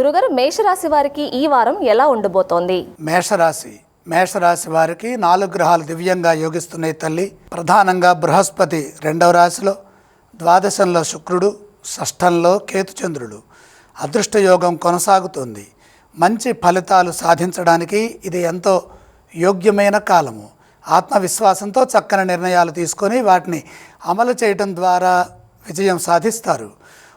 గురుగారు మేషరాశి వారికి ఈ వారం ఎలా ఉండబోతోంది? మేషరాశి. మేషరాశి వారికి నాలుగు గ్రహాలు దివ్యంగా యోగిస్తున్నాయి తల్లి. ప్రధానంగా బృహస్పతి రెండవ రాశిలో ద్వాదశంలో శుక్రుడు షష్ఠంలో కేతుచంద్రుడు. అదృష్ట యోగం కొనసాగుతుంది. మంచి ఫలితాలు సాధించడానికి ఇది ఎంతో యోగ్యమైన కాలము. ఆత్మవిశ్వాసంతో చక్కని నిర్ణయాలు తీసుకొని వాటిని అమలు చేయటం ద్వారా విజయం సాధిస్తారు.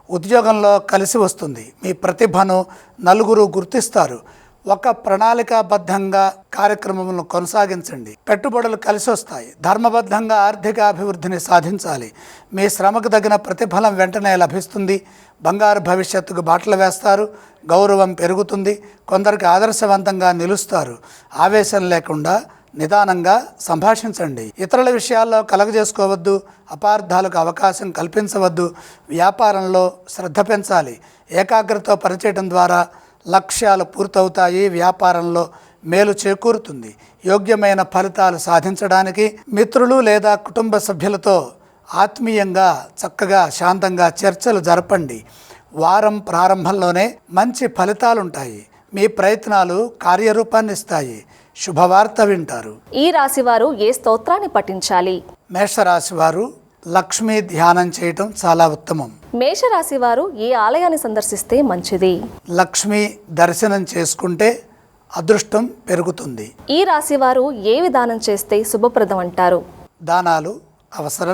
ఉద్యోగంలో కలిసి వస్తుంది. మీ ప్రతిభను నలుగురు గుర్తిస్తారు. ఒక ప్రణాళికాబద్ధంగా కార్యక్రమములను కొనసాగించండి. పెట్టుబడులు కలిసి వస్తాయి. ధర్మబద్ధంగా ఆర్థిక అభివృద్ధిని సాధించాలి. మీ శ్రమకు తగిన ప్రతిఫలం వెంటనే లభిస్తుంది. బంగారు భవిష్యత్తుకు బాటలు వేస్తారు. గౌరవం పెరుగుతుంది. కొందరికి ఆదర్శవంతంగా నిలుస్తారు. ఆవేశం లేకుండా నిదానంగా సంభాషించండి. ఇతరుల విషయాల్లో కలగజేసుకోవద్దు అపార్థాలకు అవకాశం కల్పించవద్దు. వ్యాపారంలో శ్రద్ధ పెంచాలి. ఏకాగ్రతతో పనిచేయడం ద్వారా లక్ష్యాలు పూర్తవుతాయి వ్యాపారంలో మేలు చేకూరుతుంది. యోగ్యమైన ఫలితాలు సాధించడానికి మిత్రులు లేదా కుటుంబ సభ్యులతో ఆత్మీయంగా చక్కగా శాంతంగా చర్చలు జరపండి. వారం ప్రారంభంలోనే మంచి ఫలితాలుంటాయి. మీ ప్రయత్నాలు కార్యరూపాన్ని ఇస్తాయి. శుభవార్త వింటారు. ఈ రాశి వారు ఏ స్తోత్రాన్ని పఠించాలి? మేషరాశి వారు లక్ష్మీ ధ్యానం చేయటం చాలా ఉత్తమం. మేషరాశి వారు ఏ ఆలయాన్ని సందర్శిస్తే మంచిది? లక్ష్మీ దర్శనం చేసుకుంటే అదృష్టం పెరుగుతుంది. ఈ రాశి వారు ఏ విధానం చేస్తే శుభప్రదం అంటారు? దానాలు అవసరం